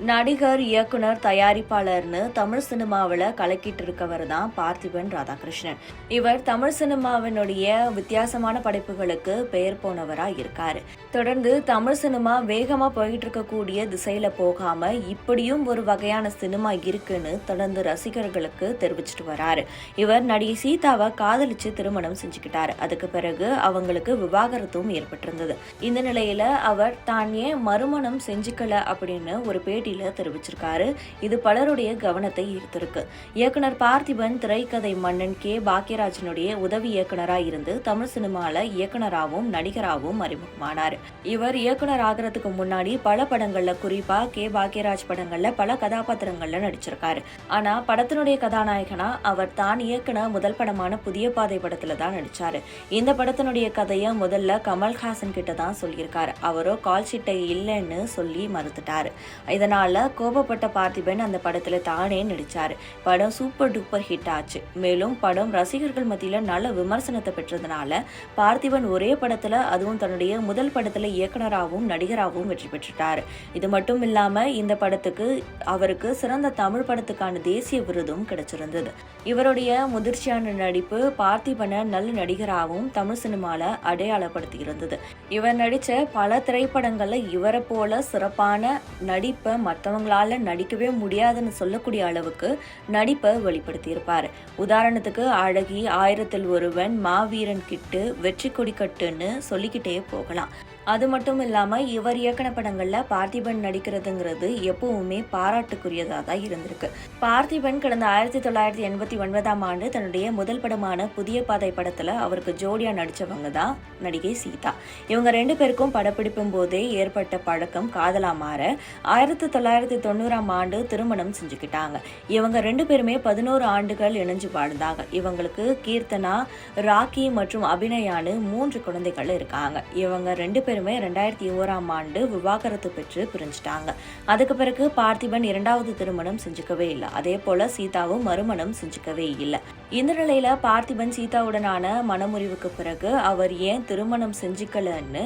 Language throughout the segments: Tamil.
நடிகர் இயக்குனர் தயாரிப்பாளர்னு தமிழ் சினிமாவில் கலக்கிட்டு இருக்கவர் தான் பார்த்திபன் ராதாகிருஷ்ணன். இவர் தமிழ் சினிமாவினுடைய வித்தியாசமான படைப்புகளுக்கு பெயர் போனவராக இருக்கார். தொடர்ந்து தமிழ் சினிமா வேகமாக போயிட்டு இருக்கக்கூடிய திசையில் போகாமல் இப்படியும் ஒரு வகையான சினிமா இருக்குன்னு தொடர்ந்து ரசிகர்களுக்கு தெரிவிச்சிட்டு வரார். இவர் நடிகை சீதாவை காதலிச்சு திருமணம் செஞ்சுக்கிட்டார். அதுக்கு பிறகு அவங்களுக்கு விவாகரத்தும் ஏற்பட்டிருந்தது. இந்த நிலையில் அவர் தான் ஏன் மறுமணம் செஞ்சுக்கல அப்படின்னு ஒரு பேட்டியில தெரிவிச்சிருக்காரு. இது பலருடைய கவனத்தை ஈர்த்திருக்கு. இயக்குனர் பார்த்திபன் திரைக்கதை மன்னன் கே. பாக்கியராஜனுடைய உதவி இயக்குனராக இருந்து தமிழ் சினிமாவில் இயக்குனராகவும் நடிகராகவும் அறிமுகமானார். இவர் இயக்குனர் ஆகிறதுக்கு முன்னாடி பல படங்கள்ல குறிப்பா கே. பாக்கியராஜ் படங்கள்ல பல கதாபாத்திரங்கள்ல நடிச்சிருக்காரு. ஆனா படத்தினுடைய கதாநாயகனா அவர் தான் இயக்குன முதல் படமான புதிய பாதை படத்துல தான் நடிச்சாரு. இந்த படத்தினுடைய கதையை முதல்ல கமல்ஹாசன் கிட்ட தான் சொல்லியிருக்காரு. அவரோ கால் சீட்டை இல்லைன்னு சொல்லி மறுத்துட்டாரு. இதனால் கோபப்பட்ட பார்த்திபன் அந்த படத்துல தானே நடிச்சாரு. படம் சூப்பர் டூப்பர் ஹிட் ஆச்சு. மேலும் படம் ரசிகர்கள் மத்தியில நல்ல விமர்சனத்தை பெற்றதுனால பார்த்திபன் ஒரே படத்துல அதுவும் தன்னுடைய முதல் படத்துல இயக்குனராகவும் நடிகராகவும் வெற்றி பெற்றுட்டார். இது மட்டும் இல்லாம இந்த படத்துக்கு அவருக்கு சிறந்த தமிழ் படத்துக்கான தேசிய விருதும் கிடைச்சிருந்தது. இவருடைய முதிர்ச்சியான நடிப்பு பார்த்திபனை நல்ல நடிகராகவும் தமிழ் சினிமால அடையாளப்படுத்தி இருந்தது இவர் நடிச்ச பல திரைப்படங்கள்ல இவரை போல சிறப்பான நடிப்பை மற்றவங்களால நடிக்கவே முடியாதுன்னு சொல்லக்கூடிய அளவுக்கு நடிப்பை வெளிப்படுத்தியிருப்பார். உதாரணத்துக்கு அழகி ஆயிரத்தில் ஒருவன் மாவீரன் கிட்டு வெற்றி கொடி கட்டுன்னு சொல்லிக்கிட்டே போகலாம். அது மட்டும் இல்லாமல் இவர் இயக்குன படங்களில் பார்த்திபன் நடிக்கிறதுங்கிறது எப்பவுமே பாராட்டுக்குரியதாக தான் இருந்திருக்கு. பார்த்திபன் கடந்த ஆயிரத்தி தொள்ளாயிரத்தி எண்பத்தி ஒன்பதாம் ஆண்டு தன்னுடைய முதல் படமான புதிய பாதை படத்தில் அவருக்கு ஜோடியாக நடித்தவங்க தான் நடிகை சீதா. இவங்க ரெண்டு பேருக்கும் படப்பிடிப்பும் போதே ஏற்பட்ட பழக்கம் காதலா மாற ஆயிரத்தி தொள்ளாயிரத்தி தொண்ணூறாம் ஆண்டு திருமணம் செஞ்சுக்கிட்டாங்க. இவங்க ரெண்டு பேருமே பதினோரு ஆண்டுகள் இணைஞ்சு வாழ்ந்தாங்க. இவங்களுக்கு கீர்த்தனா ராக்கி மற்றும் அபிநயானு மூன்று குழந்தைகள் இருக்காங்க. இவங்க ரெண்டு பேரும் ரெண்டாயிரத்தி ஓராம் ஆண்டு விவாகரத்து பெற்று பிரிஞ்சிட்டாங்க. அதுக்கு பிறகு பார்த்திபன் இரண்டாவது திருமணம் செஞ்சுக்கவே இல்லை. அதே போல சீதாவும் மறுமணம் செஞ்சுக்கவே இல்லை. இந்த நிலையில பார்த்திபன் சீதாவுடனான மனமுறிவுக்கு பிறகு அவர் ஏன் திருமணம் செஞ்சுக்கலன்னு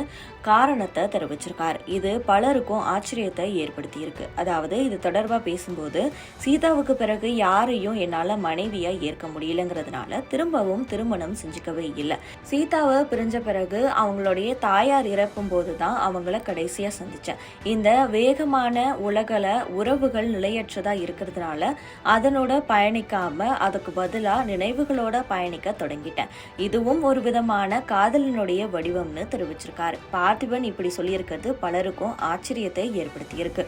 காரணத்தை தெரிவிச்சிருக்கார். இது பலருக்கும் ஆச்சரியத்தை ஏற்படுத்தியிருக்கு. அதாவது இது தொடர்பா பேசும்போது சீதாவுக்கு பிறகு யாரையும் என்னால மனைவியா ஏற்க முடியலங்கிறதுனால திரும்பவும் திருமணம் செஞ்சுக்கவே இல்லை. சீதாவை பிரிஞ்ச பிறகு அவங்களுடைய தாயார் இறப்பும் போது தான் அவங்கள கடைசியா சந்திச்சேன். இந்த வேகமான உலகல உறவுகள் நிலையற்றதா இருக்கிறதுனால அதனோட பயணிக்காம அதுக்கு பதிலா நினைவுகளோட பயணிக்க தொடங்கிட்டேன். இதுவும் ஒரு விதமான காதலினுடைய வடிவம்னு தெரிவிச்சிருக்காரு. பார்த்திபன் இப்படி சொல்லியிருக்கிறது பலருக்கும் ஆச்சரியத்தை ஏற்படுத்தியிருக்கு.